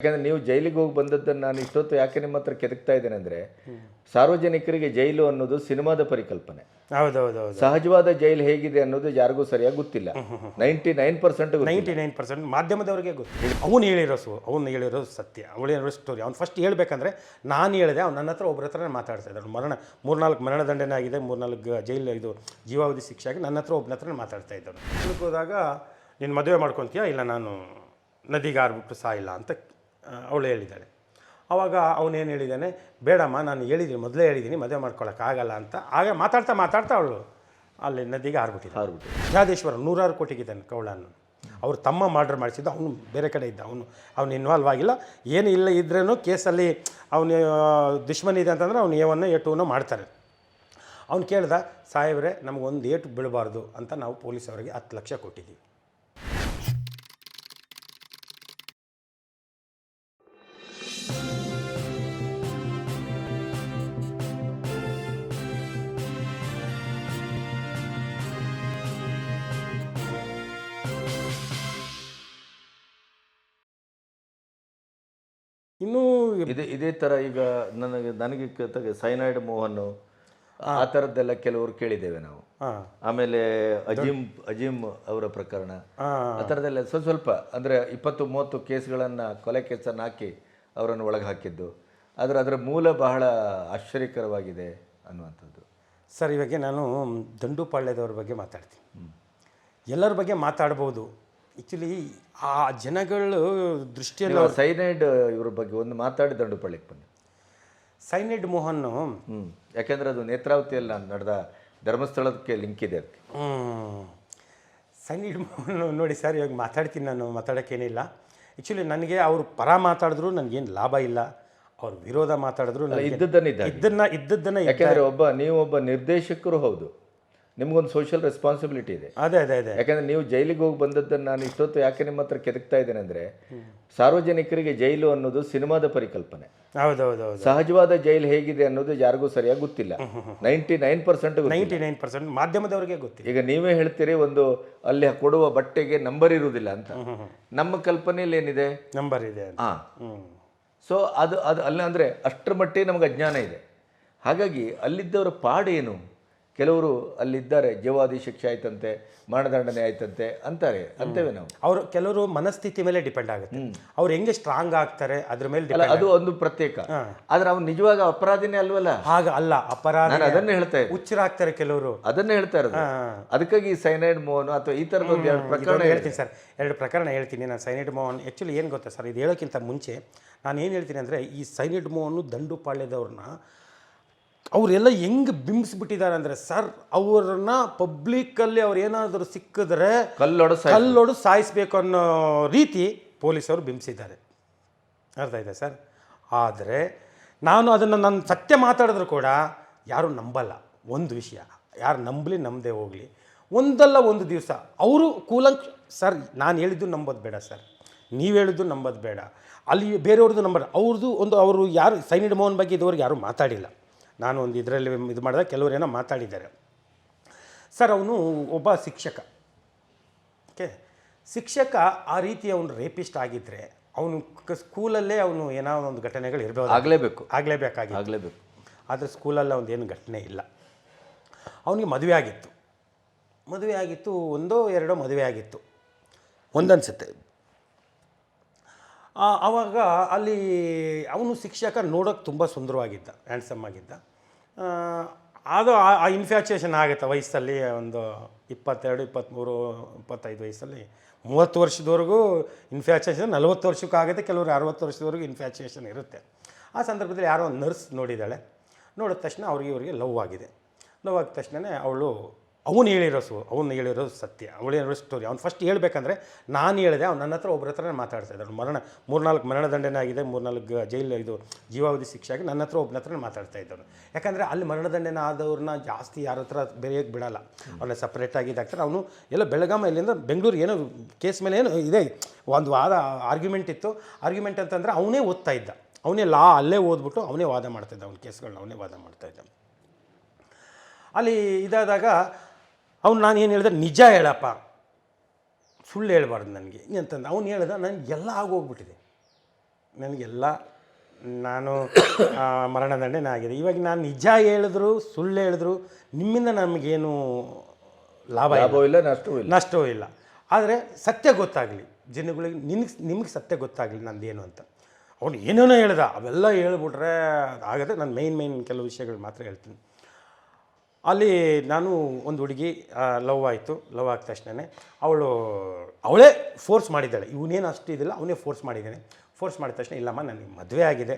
ಯಾಕಂದ್ರೆ ನೀವು ಜೈಲಿಗೆ ಹೋಗಿ ಬಂದದ್ದನ್ನು ನಾನು ಇಷ್ಟೊತ್ತು ಯಾಕೆ ನಿಮ್ಮ ಹತ್ರ ಕೆದಕ್ತಾ ಇದ್ದೇನೆ ಅಂದ್ರೆ ಸಾರ್ವಜನಿಕರಿಗೆ ಜೈಲು ಅನ್ನೋದು ಸಿನಿಮಾದ ಪರಿಕಲ್ಪನೆ. ಹೌದೌದೌದು. ಸಹಜವಾದ ಜೈಲು ಹೇಗಿದೆ ಅನ್ನೋದು ಯಾರಿಗೂ ಸರಿಯಾಗಿ ಗೊತ್ತಿಲ್ಲ. Ninety nine percent ninety nine percent ಮಾಧ್ಯಮದವರಿಗೆ ಗೊತ್ತು. ಅವನು ಹೇಳಿರೋ ಸು ಅವನು ಹೇಳಿರೋ ಸತ್ಯ ಅವಳು ಹೇಳಿರೋ ಸ್ಟೋರಿ ಅವ್ನು ಫಸ್ಟ್ ಹೇಳ್ಬೇಕಂದ್ರೆ ನಾನು ಹೇಳಿದೆ ಅವ್ನು ನನ್ನ ಹತ್ರ ಒಬ್ಬರ ಹತ್ರ ಮಾತಾಡ್ತಾ ಇದ್ದಾನೆ ಮರಣ ಮೂರ್ನಾಲ್ಕು ಮರಣ ದಂಡನೆ ಆಗಿದೆ ಮೂರ್ನಾಲ್ಕು ಜೈಲು ಇದು ಜೀವಾವಧಿ ಶಿಕ್ಷೆ ಆಗಿ ನನ್ನ ಹತ್ರ ಒಬ್ಬನ ಹತ್ರ ಮಾತಾಡ್ತಾ ಇದ್ದಾನೆ ಹೋದಾಗ ನೀನು ಮದುವೆ ಮಾಡ್ಕೊತೀಯಾ? ಇಲ್ಲ ನಾನು ನದಿಗೆ ಆರ್ಬಿಟ್ಟು ಸಾಯಿಲ್ಲ ಅಂತ ಅವಳು ಹೇಳಿದ್ದಾಳೆ. ಆವಾಗ ಅವನೇನು ಹೇಳಿದ್ದಾನೆ ಬೇಡಮ್ಮ ನಾನು ಹೇಳಿದ್ದೀನಿ ಮೊದಲೇ ಹೇಳಿದ್ದೀನಿ ಮದುವೆ ಮಾಡ್ಕೊಳ್ಳೋಕ್ಕಾಗಲ್ಲ ಅಂತ. ಆಗ ಮಾತಾಡ್ತಾ ಮಾತಾಡ್ತಾ ಅವಳು ಅಲ್ಲಿ ನದಿಗೆ ಆರ್ಬಿಟ್ಟಿದ್ದ ಹಾರ್ಬಿಟ್ಟು ಯಾದೇಶ್ವರ ನೂರಾರು ಕೋಟಿಗಿದ್ದಾನೆ ಕೌಳನ್ನು. ಅವ್ರು ತಮ್ಮ ಮರ್ಡರ್ ಮಾಡಿಸಿದ್ದು ಅವನು ಬೇರೆ ಕಡೆ ಇದ್ದ ಅವನು ಅವನು ಇನ್ವಾಲ್ವ್ ಆಗಿಲ್ಲ. ಏನು ಇಲ್ಲ ಇದ್ರೂ ಕೇಸಲ್ಲಿ ಅವನು ದುಶ್ಮನ್ ಇದೆ ಅಂತಂದ್ರೆ ಅವ್ನು ಏವನ್ನ ಏಟುವನ್ನು ಮಾಡ್ತಾರೆ. ಅವ್ನು ಕೇಳ್ದ ಸಾಹೇಬ್ರೆ ನಮಗೊಂದು ಏಟು ಬೀಳಬಾರ್ದು ಅಂತ ನಾವು ಪೊಲೀಸವರಿಗೆ ಹತ್ತು ಲಕ್ಷ ಕೊಟ್ಟಿದ್ದೀವಿ. ಇನ್ನೂ ಇದೇ ಇದೇ ತರ ಈಗ ನನಗೆ ನನಗೆ ಸೈನೈಡ್ ಮೋಹನ್ ಆ. ಥರದ್ದೆಲ್ಲ ಕೆಲವರು ಕೇಳಿದ್ದೇವೆ ನಾವು. ಆಮೇಲೆ ಅಜೀಮ್ ಅಜೀಮ್ ಅವರ ಪ್ರಕರಣ. ಆ. ಥರದ್ದೆಲ್ಲ ಸ್ವಲ್ಪ ಸ್ವಲ್ಪ ಅಂದರೆ ಇಪ್ಪತ್ತು ಮೂವತ್ತು ಕೇಸ್ಗಳನ್ನು ಕೊಲೆ ಕೇಸನ್ನು ಹಾಕಿ ಅವರನ್ನು ಒಳಗೆ ಹಾಕಿದ್ದು. ಆದರೆ ಅದರ ಮೂಲ ಬಹಳ ಆಶ್ಚರ್ಯಕರವಾಗಿದೆ ಅನ್ನುವಂಥದ್ದು. ಸರ್ ಇವಾಗ ನಾನು ದಂಡುಪಾಳ್ಯದವ್ರ ಬಗ್ಗೆ ಮಾತಾಡ್ತೀನಿ. ಎಲ್ಲರ ಬಗ್ಗೆ ಮಾತಾಡ್ಬೋದು. ಆ್ಯಕ್ಚುಲಿ ಆ ಜನಗಳು ದೃಷ್ಟಿಯಲ್ಲಿ ಸೈನೈಡ್ ಇವ್ರ ಬಗ್ಗೆ ಒಂದು ಮಾತಾಡಿ ದಂಡುಪಳ್ಳಿಗೆ ಬನ್ನಿ. ಸೈನೈಡ್ ಮೋಹನ್ ಹ್ಞೂ ಯಾಕೆಂದರೆ ಅದು ನೇತ್ರಾವತಿಯಲ್ಲಿ ನಡೆದ ಧರ್ಮಸ್ಥಳಕ್ಕೆ ಲಿಂಕ್ ಇದೆ ಅದಕ್ಕೆ. ಸೈನೈಡ್ ಮೋಹನ್ ನೋಡಿ ಸರ್ ಇವಾಗ ಮಾತಾಡ್ತೀನಿ ನಾನು ಮಾತಾಡೋಕ್ಕೇನಿಲ್ಲ ಆ್ಯಕ್ಚುಲಿ ನನಗೆ ಅವರು ಪರ ಮಾತಾಡಿದ್ರು ನನಗೇನು ಲಾಭ ಇಲ್ಲ. ಅವ್ರ ವಿರೋಧ ಮಾತಾಡಿದ್ರು ಇದ್ದದ್ದನ್ನು ಇದ್ದನ್ನ ಇದ್ದದ್ದನ್ನ ಇದ್ದ- ಯಾಕೆಂದರೆ ಒಬ್ಬ ನೀವು ಒಬ್ಬ ನಿರ್ದೇಶಕರು ಹೌದು. ನಿಮಗೊಂದು ಸೋಷಿಯಲ್ ರೆಸ್ಪಾನ್ಸಿಬಿಲಿಟಿ ಇದೆ. ಅದೇ ಅದೇ ಅದೇ. ಯಾಕಂದ್ರೆ ನೀವು ಜೈಲಿಗೆ ಹೋಗಿ ಬಂದದ್ದನ್ನು ನಾನು ಇಷ್ಟೊತ್ತು ಯಾಕೆ ನಿಮ್ಮ ಹತ್ರ ಕೆದಕ್ತಾ ಇದ್ದೇನೆ ಅಂದರೆ ಸಾರ್ವಜನಿಕರಿಗೆ ಜೈಲು ಅನ್ನೋದು ಸಿನಿಮಾದ ಪರಿಕಲ್ಪನೆ. ಹೌದೌದು ಹೌದು ಸಹಜವಾದ ಜೈಲು ಹೇಗಿದೆ ಅನ್ನೋದು ಯಾರಿಗೂ ಸರಿಯಾಗಿ ಗೊತ್ತಿಲ್ಲ. Ninety nine percent ninety nine percent ಮಾಧ್ಯಮದವರಿಗೆ ಗೊತ್ತಿಲ್ಲ. ಈಗ ನೀವೇ ಹೇಳ್ತೀರಿ ಒಂದು ಅಲ್ಲಿ ಕೊಡುವ ಬಟ್ಟೆಗೆ ನಂಬರ್ ಇರುವುದಿಲ್ಲ ಅಂತ. ನಮ್ಮ ಕಲ್ಪನೆಯಲ್ಲಿ ಏನಿದೆ? ನಂಬರ್ ಇದೆ ಹಾ ಸೊ ಅದು ಅದು ಅಲ್ಲ ಅಂದರೆ ಅಷ್ಟರ ಮಟ್ಟಿಗೆ ನಮಗೆ ಅಜ್ಞಾನ ಇದೆ. ಹಾಗಾಗಿ ಅಲ್ಲಿದ್ದವರ ಪಾಡೇನು ಕೆಲವರು ಅಲ್ಲಿದ್ದಾರೆ ಜೀವಾದಿ ಶಿಕ್ಷೆ ಆಯ್ತಂತೆ ಮರಣದಂಡನೆ ಆಯ್ತಂತೆ ಅಂತಾರೆ ಅಂತೇವೆ ನಾವು. ಅವರು ಕೆಲವರು ಮನಸ್ಥಿತಿ ಮೇಲೆ ಡಿಪೆಂಡ್ ಆಗುತ್ತೆ. ಅವ್ರು ಹೆಂಗೆ ಸ್ಟ್ರಾಂಗ್ ಆಗ್ತಾರೆ ಅದ್ರ ಮೇಲೆ ಅದು ಒಂದು ಪ್ರತ್ಯೇಕ. ಆದ್ರೆ ಅವ್ರು ನಿಜವಾಗ ಅಪರಾಧಿನೇ ಅಲ್ವಲ್ಲ? ಹಾಗ ಅಲ್ಲ ಅಪರಾಧ ನಾನು ಅದನ್ನೇ ಹೇಳ್ತಾ ಹುಚ್ಚರಾಗ್ತಾರೆ ಕೆಲವರು. ಅದನ್ನೇ ಹೇಳ್ತಾ ಇರೋದು. ಅದಕ್ಕಾಗಿ ಸೈನೈಡ್ ಮೋಹನ್ ಅಥವಾ ಈ ತರದ ಒಂದು ಎರಡು ಪ್ರಕರಣ ಹೇಳ್ತೀನಿ. ಸರ್. ಎರಡು ಪ್ರಕರಣ ಹೇಳ್ತೀನಿ ನಾನು. ಸೈನೈಡ್ ಮೋಹನ್ ಆ್ಯಕ್ಚುಲಿ ಏನು ಗೊತ್ತಾ ಸರ್? ಇದು ಹೇಳೋಕ್ಕಿಂತ ಮುಂಚೆ ನಾನು ಏನು ಹೇಳ್ತೀನಿ ಅಂದರೆ ಈ ಸೈನೈಡ್ ಮೋಹನ್ ದಂಡುಪಾಳ್ಯದವ್ರನ್ನ ಅವರೆಲ್ಲ ಹೆಂಗೆ ಬಿಂಬಿಸ್ಬಿಟ್ಟಿದ್ದಾರೆ ಅಂದರೆ ಸರ್ ಅವ್ರನ್ನ ಪಬ್ಲಿಕ್ಕಲ್ಲಿ ಅವ್ರು ಏನಾದರೂ ಸಿಕ್ಕಿದ್ರೆ ಕಲ್ಲೊಡ ಕಲ್ಲೊಡು ಸಾಯಿಸ್ಬೇಕು ಅನ್ನೋ ರೀತಿ ಪೊಲೀಸರು ಬಿಂಬಿಸಿದ್ದಾರೆ. ಅರ್ಥ ಆಯ್ತಾ ಸರ್? ಆದರೆ ನಾನು ಅದನ್ನು ನಾನು ಸತ್ಯ ಮಾತಾಡಿದ್ರು ಕೂಡ ಯಾರು ನಂಬಲ್ಲ. ಒಂದು ವಿಷಯ ಯಾರು ನಂಬಲಿ ನಂಬದೇ ಹೋಗಲಿ. ಒಂದಲ್ಲ ಒಂದು ದಿವಸ ಅವರು ಕೂಲಂಕ್ ಸರ್ ನಾನು ಹೇಳಿದ್ದು ನಂಬೋದು ಬೇಡ ಸರ್. ನೀವು ಹೇಳಿದ್ದು ನಂಬೋದು ಬೇಡ. ಅಲ್ಲಿ ಬೇರೆಯವ್ರದ್ದು ನಂಬರ್ ಅವ್ರದ್ದು ಒಂದು ಅವರು ಯಾರು ಸೈನಿಡ್ ಮೋಹನ್ ಬಗ್ಗೆ ಇದುವರೆಗೆ ಯಾರೂ ಮಾತಾಡಿಲ್ಲ. ನಾನು ಒಂದು ಇದರಲ್ಲಿ ಇದು ಮಾಡಿದಾಗ ಕೆಲವರು ಏನೋ ಮಾತಾಡಿದ್ದಾರೆ. ಸರ್ ಅವನು ಒಬ್ಬ ಶಿಕ್ಷಕ. ಓಕೆ? ಶಿಕ್ಷಕ ಆ ರೀತಿ ಅವನು ರೇಪಿಸ್ಟ್ ಆಗಿದ್ದರೆ ಅವನು ಸ್ಕೂಲಲ್ಲೇ ಅವನು ಏನೋ ಒಂದು ಘಟನೆಗಳು ಇರಬೇಕು ಆಗಲೇಬೇಕು. ಆಗಲೇಬೇಕಾಗಿ ಆಗಲೇಬೇಕು. ಆದರೆ ಸ್ಕೂಲಲ್ಲಿ ಒಂದು ಏನು ಘಟನೆ ಇಲ್ಲ. ಅವನಿಗೆ ಮದುವೆ ಆಗಿತ್ತು. ಮದುವೆ ಆಗಿತ್ತು ಒಂದೋ ಎರಡೋ ಮದುವೆ ಆಗಿತ್ತು. ಒಂದನ್ಸುತ್ತೆ. ಆವಾಗ ಅಲ್ಲಿ ಅವನು ಶಿಕ್ಷಕ ನೋಡೋಕ್ಕೆ ತುಂಬ ಸುಂದರವಾಗಿದ್ದ ಹ್ಯಾಂಡ್ಸಮ್ ಆಗಿದ್ದ. ಅದು ಆ ಇನ್ಫ್ಯಾಚುಯೇಷನ್ ಆಗುತ್ತೆ ವಯಸ್ಸಲ್ಲಿ, ಒಂದು ಇಪ್ಪತ್ತೆರಡು, ಇಪ್ಪತ್ತ್ಮೂರು, ಇಪ್ಪತ್ತೈದು ವಯಸ್ಸಲ್ಲಿ. ಮೂವತ್ತು ವರ್ಷದವರೆಗೂ ಇನ್ಫ್ಯಾಚುಯೇಷನ್ ನಲವತ್ತು ವರ್ಷಕ್ಕೂ ಆಗುತ್ತೆ ಕೆಲವರು ಅರವತ್ತು ವರ್ಷದವರೆಗೂ ಇನ್ಫ್ಯಾಚುಯೇಷನ್ ಇರುತ್ತೆ. ಆ ಸಂದರ್ಭದಲ್ಲಿ ಯಾರೋ ಒಂದು ನರ್ಸ್ ನೋಡಿದ್ದಾಳೆ. ನೋಡಿದ ತಕ್ಷಣ ಅವ್ರಿಗೆ ಇವರಿಗೆ ಲವ್ ಆಗಿದೆ. ಲವ್ ಆಗಿದ ತಕ್ಷಣವೇ ಅವಳು ಅವನು ಹೇಳಿರೋ ಸು, ಅವನು ಹೇಳಿರೋ ಸತ್ಯ, ಅವಳು ಹೇಳಿರೋ ಸ್ಟೋರಿ ಅವ್ನು ಫಸ್ಟ್ ಹೇಳಬೇಕಂದ್ರೆ, ನಾನು ಹೇಳಿದೆ, ಅವ್ನು ನನ್ನ ಹತ್ರ ಒಬ್ಬರ ಹತ್ರನೇ ಮಾತಾಡ್ತಾ ಇದ್ದಾನೆ ಮರಣ, ಮೂರ್ನಾಲ್ಕು ಮರಣ ಮರಣದಂಡನೆ ಆಗಿದೆ, ಮೂರ್ನಾಲ್ಕು ಜೈಲು, ಇದು ಜೀವಾವಧಿ ಶಿಕ್ಷೆ ಆಗಿ ನನ್ನ ಹತ್ರ ಒಬ್ಬನ ಹತ್ರ ಮಾತಾಡ್ತಾ ಇದ್ದವನು ಯಾಕಂದರೆ ಅಲ್ಲಿ ಮರಣದಂಡನೆ ಆದವ್ರನ್ನ ಜಾಸ್ತಿ ಯಾರ ಹತ್ರ ಬೇರೆಯಕ್ಕೆ ಬಿಡಲ್ಲ. ಅವನ್ನ ಸಪ್ರೇಟಾಗಿ ಇದಾಗ್ತಾರೆ. ಅವನು ಎಲ್ಲ ಬೆಳಗಾಮ ಇಲ್ಲಿಂದ ಬೆಂಗಳೂರು ಏನೋ ಕೇಸ್ ಮೇಲೆ ಏನು ಇದೆ. ಒಂದು ವಾದ ಆರ್ಗ್ಯುಮೆಂಟ್ ಇತ್ತು. ಆರ್ಗ್ಯುಮೆಂಟ್ ಅಂತಂದರೆ ಅವನೇ ಓದ್ತಾ ಇದ್ದ. ಅವನೇ ಲಾ ಅಲ್ಲೇ ಓದ್ಬಿಟ್ಟು ಅವನೇ ವಾದ ಮಾಡ್ತಾಯಿದ್ದ ಅವ್ನ ಕೇಸ್ಗಳನ್ನ ಅವನೇ ವಾದ ಮಾಡ್ತಾಯಿದ್ದ ಅಲ್ಲಿ ಇದಾದಾಗ ಅವ್ನು ನಾನು ಏನು ಹೇಳಿದೆ? ನಿಜ ಹೇಳಪ್ಪ. ಸುಳ್ಳು ಹೇಳ್ಬಾರ್ದು ನನಗೆ. ಅಂತಂದು. ಅವ್ನು ಹೇಳ್ದ ನನಗೆ ಎಲ್ಲ ಆಗೋಗ್ಬಿಟ್ಟಿದೆ. ನನಗೆಲ್ಲ ನಾನು ಮರಣದಂಡನೆ ಆಗಿದೆ. ಇವಾಗ ನಾನು ನಿಜ ಹೇಳಿದ್ರು ಸುಳ್ಳು ಹೇಳಿದ್ರು ನಿಮ್ಮಿಂದ ನಮಗೇನು ಲಾಭ ಇಲ್ಲ. ನಷ್ಟವೂ ಇಲ್ಲ. ನಷ್ಟವೂ ಇಲ್ಲ. ಆದರೆ ಸತ್ಯ ಗೊತ್ತಾಗಲಿ. ಜನಗಳಿಗೆ ನಿನಗೆ ನಿಮಗೆ ಸತ್ಯ ಗೊತ್ತಾಗಲಿ ನಂದೇನು ಅಂತ. ಅವನು ಏನೇನೋ ಹೇಳ್ದ. ಅವೆಲ್ಲ ಹೇಳ್ಬಿಟ್ರೆ ಆಗದೆ ನಾನು ಮೈನ್ ಮೈನ್ ಕೆಲವು ವಿಷಯಗಳು ಮಾತ್ರ ಹೇಳ್ತೀನಿ. ಅಲ್ಲಿ ನಾನು ಒಂದು ಹುಡುಗಿ ಲವ್ ಆಯಿತು ಲವ್ ಆದ ತಕ್ಷಣ ಅವಳು ಅವಳೇ ಫೋರ್ಸ್ ಮಾಡಿದ್ದಾಳೆ. ಇವನೇನು ಅಷ್ಟು ಇದಿಲ್ಲ ಅವನೇ ಫೋರ್ಸ್ ಮಾಡಿದ್ದಾನೆ. ಫೋರ್ಸ್ ಮಾಡಿದ ತಕ್ಷಣ ಇಲ್ಲಮ್ಮ ನನಗೆ ಮದುವೆ ಆಗಿದೆ.